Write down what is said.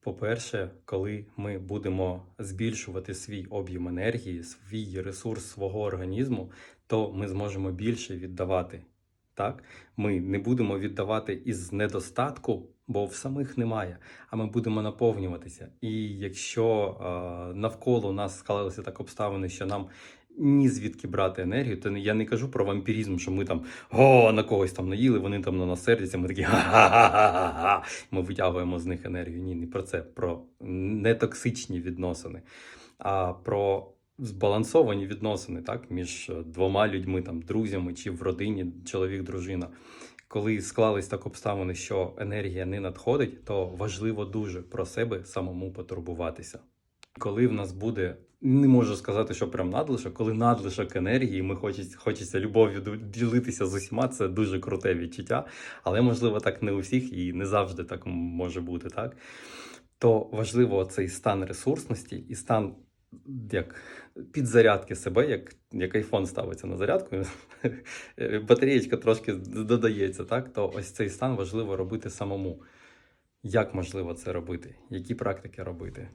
По-перше, коли ми будемо збільшувати свій об'єм енергії, свій ресурс свого організму, то ми зможемо більше віддавати. Так? Ми не будемо віддавати із недостатку, бо в самих немає, а ми будемо наповнюватися. І якщо е, навколо нас склалися так обставини, що нам ні звідки брати енергію, то я не кажу про вампірізм, що ми там о, на когось там наїли, вони там на нас сердяться, ми такі ха-ха-ха-ха-ха. Ми витягуємо з них енергію. Ні, не про це, про нетоксичні відносини, а про збалансовані відносини так, між е, двома людьми, там, друзями чи в родині, чоловік, дружина. Коли склались так обставини, що енергія не надходить, то важливо дуже про себе самому потурбуватися. Коли в нас буде, не можу сказати, що прям надлишок, коли надлишок енергії, ми хочеться, хочеться любов'ю ділитися з усіма, це дуже круте відчуття, але можливо так не у всіх і не завжди так може бути, так? То важливо цей стан ресурсності і стан як підзарядки себе, як, як айфон ставиться на зарядку, батареєчка трошки додається, так? То ось цей стан важливо робити самому. Як можливо це робити? Які практики робити?